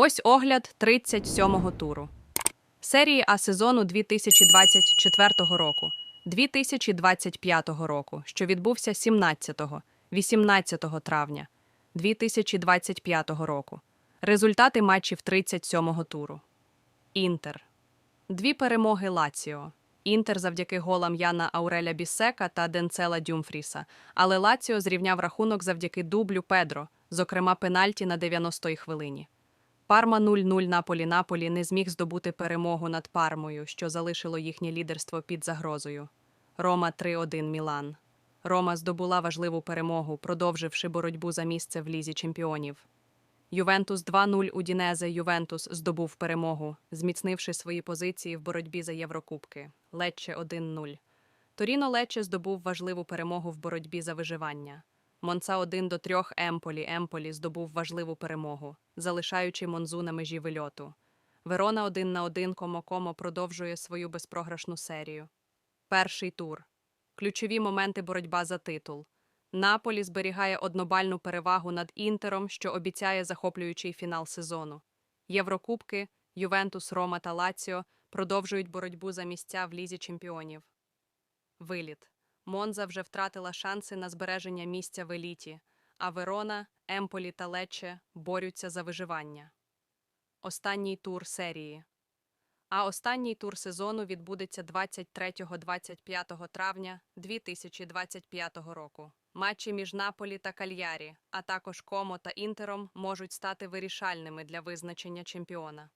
Ось огляд 37-го туру. Серії А сезону 2024 року, 2025 року, що відбувся 17-18 травня 2025 року. Результати матчів 37-го туру. Інтер. Дві перемоги Лаціо. Інтер завдяки голам Яна Ауреля Бісека та Денцела Дюмфріса, але Лаціо зрівняв рахунок завдяки дублю Педро, зокрема пенальті на 90-й хвилині. Парма 0-0 Наполі Наполі не зміг здобути перемогу над Пармою, що залишило їхнє лідерство під загрозою. Рома 3-1 Мілан. Рома здобула важливу перемогу, продовживши боротьбу за місце в лізі чемпіонів. Ювентус 2-0 у Дінезе Ювентус здобув перемогу, зміцнивши свої позиції в боротьбі за Єврокубки. Лечче 1-0. Торіно Лечче здобув важливу перемогу в боротьбі за виживання. Монца 1 до 3 Емполі Емполі здобув важливу перемогу, залишаючи Монзу на межі вильоту. Верона 1 на 1 Комо-Комо продовжує свою безпрограшну серію. Перший тур. Ключові моменти боротьба за титул. Наполі зберігає однобальну перевагу над Інтером, що обіцяє захоплюючий фінал сезону. Єврокубки, Ювентус, Рома та Лаціо продовжують боротьбу за місця в лізі чемпіонів. Виліт. Монза вже втратила шанси на збереження місця в еліті, а Верона, Емполі та Лечче борються за виживання. Останній тур серії. А останній тур сезону відбудеться 23-25 травня 2025 року. Матчі між Наполі та Кальярі, а також Комо та Інтером можуть стати вирішальними для визначення чемпіона.